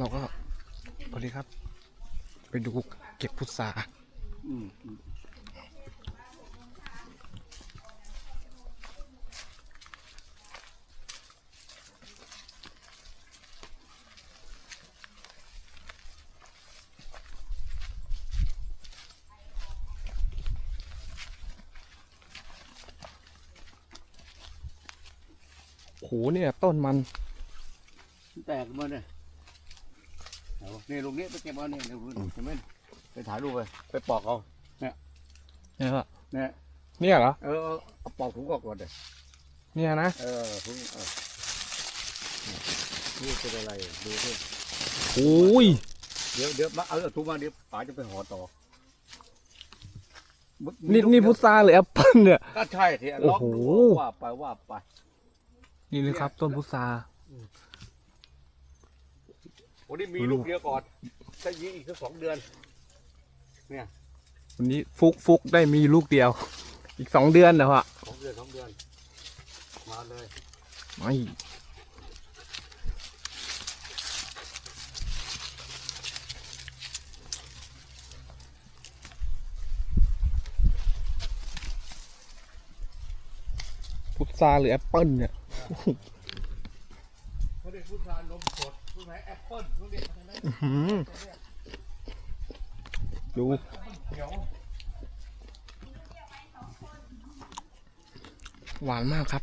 เราก็สวัสดีครับ ไปดูเก็บพุทราโหเนี่ย ต้นมัน แตกมาเนี่ย นี่ลูกนี้ไปเก็บเอาเนี่ยเดี๋ยวเห็นไหมไปถ่ายรูปไปไปปอกเอาเนี่ยปะเนี่ยเนี่ยเหรอเออเอาเอาปอกถุงออกก่อนเลยเนี่ยนะเออถุงเออนี่เป็นอะไรดูดิโอ้ยเดี๋ยวเดี๋ยวมาเอาเอาถุงมาเดี๋ยวป๋าจะไปห่อต่อมึนี่มีลูกนี่เดียวพุทราหรือแอปเปิ้ลเนี่ยก็ใช่ทีลองดูโอ้โหว่าไปว่าไปนี่นะครับต้นพุทรา วันนี้มีลูลูกกเดียวก่อนถ้ายิงอีกสักสองเดือนวันนี้ฟุกฟุกได้มีลูกเดียว อีกสองเดือนนะวะสองเดือนสองเดือน มาเลยไม่พุทราหรือแอปเปิ้ลเนี่ย เขาเรียกพุทรานมสดพุทราแอปเปิ้ลเขาเรียกอะไรนะอื้อหือดูเขียวหวานมากครับ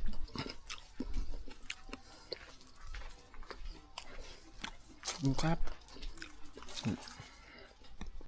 ดูครับ